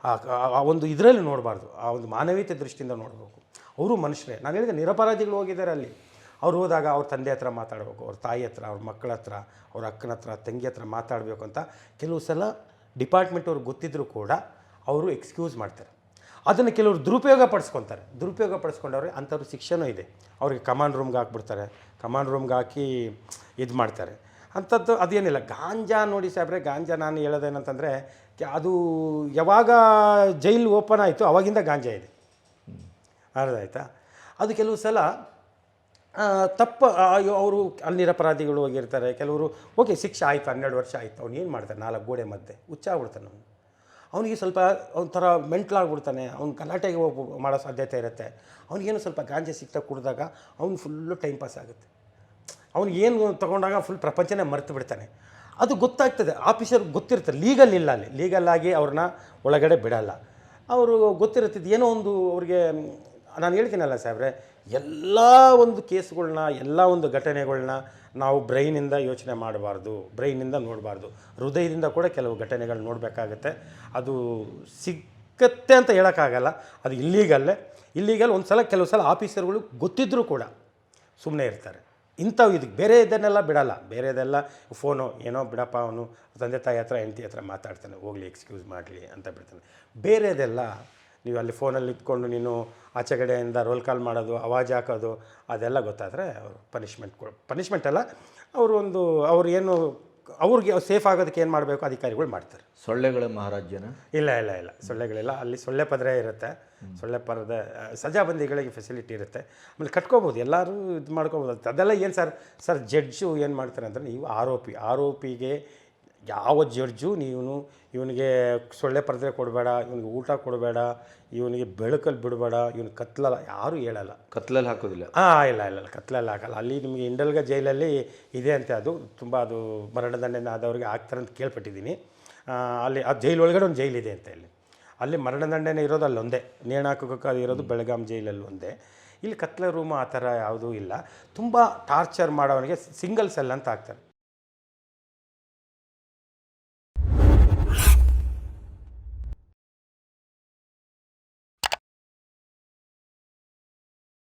ಆ ಒಂದು ಇದರಲ್ಲಿ ನೋಡಬಾರ್ದು. ಆ ಒಂದು ಮಾನವೀಯತೆ ದೃಷ್ಟಿಯಿಂದ ನೋಡಬೇಕು. ಅವರು ಮನುಷ್ಯರೇ. ನಾನು ಹೇಳಿದೆ ನಿರಪರಾಧಿಗಳು ಹೋಗಿದ್ದಾರೆ ಅಲ್ಲಿ. ಅವ್ರು ಹೋದಾಗ ಅವ್ರ ತಂದೆ ಹತ್ರ ಮಾತಾಡಬೇಕು, ಅವ್ರ ತಾಯಿ ಹತ್ರ, ಅವ್ರ ಮಕ್ಕಳ ಹತ್ರ, ಅವ್ರ ಅಕ್ಕನ ಹತ್ರ, ತಂಗಿ ಹತ್ರ ಮಾತಾಡಬೇಕು ಅಂತ ಕೆಲವು ಸಲ ಡಿಪಾರ್ಟ್ಮೆಂಟ್ ಅವ್ರು ಗೊತ್ತಿದ್ದರೂ ಕೂಡ ಅವರು ಎಕ್ಸ್ಕ್ಯೂಸ್ ಮಾಡ್ತಾರೆ. ಅದನ್ನು ಕೆಲವರು ದುರುಪಯೋಗ ಪಡಿಸ್ಕೊತಾರೆ. ದುರುಪಯೋಗ ಪಡಿಸ್ಕೊಂಡವ್ರೆ ಅಂಥವ್ರ ಶಿಕ್ಷೆನೂ ಇದೆ. ಅವ್ರಿಗೆ ಕಮಾಂಡ್ ರೂಮ್ಗೆ ಹಾಕ್ಬಿಡ್ತಾರೆ. ಕಮಾಂಡ್ ರೂಮ್ಗೆ ಹಾಕಿ ಇದು ಮಾಡ್ತಾರೆ. ಅಂಥದ್ದು ಅದೇನಿಲ್ಲ. ಗಾಂಜಾ ನೋಡಿ ಸಾಹೇಬ್ರೆ, ಗಾಂಜಾ ನಾನು ಹೇಳೋದೇನಂತಂದರೆ ಅದು ಯಾವಾಗ ಜೈಲು ಓಪನ್ ಆಯಿತು ಅವಾಗಿಂದ ಗಾಂಜಾ ಇದೆ. ಅರ್ಧ ಅದು ಕೆಲವು ಸಲ ತಪ್ಪ ಅವರು ಅಲ್ಲಿ ನಿರಪರಾಧಿಗಳು ಹೋಗಿರ್ತಾರೆ. ಕೆಲವರು, ಓಕೆ, ಶಿಕ್ಷೆ ಆಯಿತು, ಹನ್ನೆರಡು ವರ್ಷ ಆಯಿತು, ಅವ್ನು ಏನು ಮಾಡ್ತಾನೆ? ನಾಲ್ಕು ಗೋಡೆ ಮಧ್ಯೆ ಹುಚ್ಚಾಗ್ಬಿಡ್ತಾನೆ ಅವನು. ಅವನಿಗೆ ಸ್ವಲ್ಪ ಒಂಥರ ಮೆಂಟ್ಲಾಗ್ಬಿಡ್ತಾನೆ ಅವ್ನು ಗಲಾಟೆಗೆ ಹೋಗಿ ಮಾಡೋ ಸಾಧ್ಯತೆ ಇರುತ್ತೆ. ಅವ್ನಿಗೇನು ಸ್ವಲ್ಪ ಗಾಂಜೆ ಸಿಕ್ತಾ ಕುಡಿದಾಗ ಅವ್ನು ಫುಲ್ಲು ಟೈಮ್ ಪಾಸ್ ಆಗುತ್ತೆ. ಅವ್ನಿಗೆ ಏನು ತೊಗೊಂಡಾಗ ಫುಲ್ ಪ್ರಪಂಚನೇ ಮರೆತು ಬಿಡ್ತಾನೆ. ಅದು ಗೊತ್ತಾಗ್ತದೆ. ಆಫೀಸರ್ ಗೊತ್ತಿರುತ್ತೆ ಲೀಗಲ್ ಇಲ್ಲ ಅಲ್ಲಿ. ಲೀಗಲ್ ಆಗಿ ಅವ್ರನ್ನ ಒಳಗಡೆ ಬಿಡಲ್ಲ. ಅವರು ಗೊತ್ತಿರುತ್ತಿದ್ದು ಏನೋ ಒಂದು ಅವ್ರಿಗೆ, ನಾನು ಹೇಳ್ತೀನಲ್ಲ ಸಾಹೇಬ್ರೆ ಎಲ್ಲ ಒಂದು ಕೇಸ್ಗಳನ್ನ ಎಲ್ಲ ಒಂದು ಘಟನೆಗಳನ್ನ ನಾವು ಬ್ರೈನಿಂದ ಯೋಚನೆ ಮಾಡಬಾರ್ದು, ಬ್ರೈನಿಂದ ನೋಡಬಾರ್ದು. ಹೃದಯದಿಂದ ಕೂಡ ಕೆಲವು ಘಟನೆಗಳು ನೋಡಬೇಕಾಗತ್ತೆ. ಅದು ಸಿಕ್ಕತ್ತೆ ಅಂತ ಹೇಳೋಕ್ಕಾಗಲ್ಲ, ಅದು ಇಲ್ಲೀಗಲ್ಲೇ ಇಲ್ಲೀಗಲ್ ಒಂದು ಸಲ, ಕೆಲವು ಸಲ ಆಫೀಸರ್ಗಳು ಗೊತ್ತಿದ್ದರೂ ಕೂಡ ಸುಮ್ಮನೆ ಇರ್ತಾರೆ. ಇಂಥವು ಇದಕ್ಕೆ ಬೇರೆ ಇದನ್ನೆಲ್ಲ ಬಿಡಲ್ಲ. ಬೇರೆದೆಲ್ಲ ಫೋನು, ಏನೋ ಬಿಡಪ್ಪ ಅವನು, ತಂದೆ ತಾಯಿ ಹತ್ರ, ಹೆಂಡತಿ ಹತ್ರ ಮಾತಾಡ್ತಾನೆ, ಹೋಗಲಿ, ಎಕ್ಸ್ಕ್ಯೂಸ್ ಮಾಡಲಿ ಅಂತ ಬಿಡ್ತಾನೆ. ಬೇರೆದೆಲ್ಲ ನೀವು ಅಲ್ಲಿ ಫೋನಲ್ಲಿ ಇಟ್ಕೊಂಡು ನೀನು ಆಚೆ ಕಡೆಯಿಂದ ರೋಲ್ ಕಾಲ್ ಮಾಡೋದು ಅವಾಜ್ ಹಾಕೋದು ಅದೆಲ್ಲ ಗೊತ್ತಾದರೆ ಅವರು ಪನಿಷ್ಮೆಂಟ್ ಪನಿಷ್ಮೆಂಟ್ ಅಲ್ಲ ಅವರು ಒಂದು ಅವ್ರು ಏನು ಅವ್ರಿಗೆ ಸೇಫ್ ಆಗೋದಕ್ಕೆ ಏನು ಮಾಡಬೇಕು ಅಧಿಕಾರಿಗಳು ಮಾಡ್ತಾರೆ. ಸೊಳ್ಳೆಗಳ ಮಹಾರಾಜ್ಯನ? ಇಲ್ಲ ಇಲ್ಲ ಇಲ್ಲ. ಸೊಳ್ಳೆಗಳಿಲ್ಲ. ಅಲ್ಲಿ ಸೊಳ್ಳೆ ಪದರೆ ಇರುತ್ತೆ. ಸೊಳ್ಳೆ ಪರದ ಸಜಾಬಂದಿಗಳಿಗೆ ಫೆಸಿಲಿಟಿ ಇರುತ್ತೆ. ಆಮೇಲೆ ಕಟ್ಕೋಬೋದು. ಎಲ್ಲರೂ ಇದು ಮಾಡ್ಕೋಬೋದು. ಅದೆಲ್ಲ ಏನು ಸರ್ ಸರ್ ಜಡ್ಜು ಏನು ಮಾಡ್ತಾರೆ ಅಂದರೆ ನೀವು ಆರೋಪಿ ಆರೋಪಿಗೆ ಯಾವ ಜಡ್ಜು ನೀವು ಇವನಿಗೆ ಸೊಳ್ಳೆ ಪರದೆ ಕೊಡಬೇಡ ಇವನಿಗೆ ಊಟ ಕೊಡಬೇಡ ಇವನಿಗೆ ಬೆಳಕಲ್ಲಿ ಬಿಡಬೇಡ ಇವನು ಕತ್ಲಲ್ಲ ಯಾರೂ ಹೇಳಲ್ಲ. ಕತ್ಲಲ್ಲಿ ಹಾಕೋದಿಲ್ಲ. ಹಾಂ ಇಲ್ಲ ಇಲ್ಲ ಇಲ್ಲ ಕತ್ಲಲ್ಲಿ ಹಾಕಲ್ಲ. ಅಲ್ಲಿ ನಿಮಗೆ ಇಂಡಲ್ಗ ಜೈಲಲ್ಲಿ ಇದೆ ಅಂತೆ ಅದು ತುಂಬ ಅದು ಮರಣದಂಡನೆ ಆದವ್ರಿಗೆ ಆಗ್ತಾರೆ ಅಂತ ಕೇಳ್ಪಟ್ಟಿದ್ದೀನಿ. ಅಲ್ಲಿ ಆ ಜೈಲು ಒಳಗಡೆ ಒಂದು ಜೈಲಿದೆ ಅಂತ ಇಲ್ಲಿ ಅಲ್ಲಿ ಮರಣದಂಡನೆ ಇರೋದು ಅಲ್ಲಿ ಒಂದೇ ಅದು ಇರೋದು ಬೆಳಗಾಂ ಜೈಲಲ್ಲಿ ಒಂದೇ. ಇಲ್ಲಿ ಕತ್ಲ ರೂಮ್ ಆ ಥರ ಯಾವುದೂ ಇಲ್ಲ. ತುಂಬ ಟಾರ್ಚರ್ ಮಾಡೋವನಿಗೆ ಸಿಂಗಲ್ ಸೆಲ್ ಅಂತ ಹಾಕ್ತಾರೆ.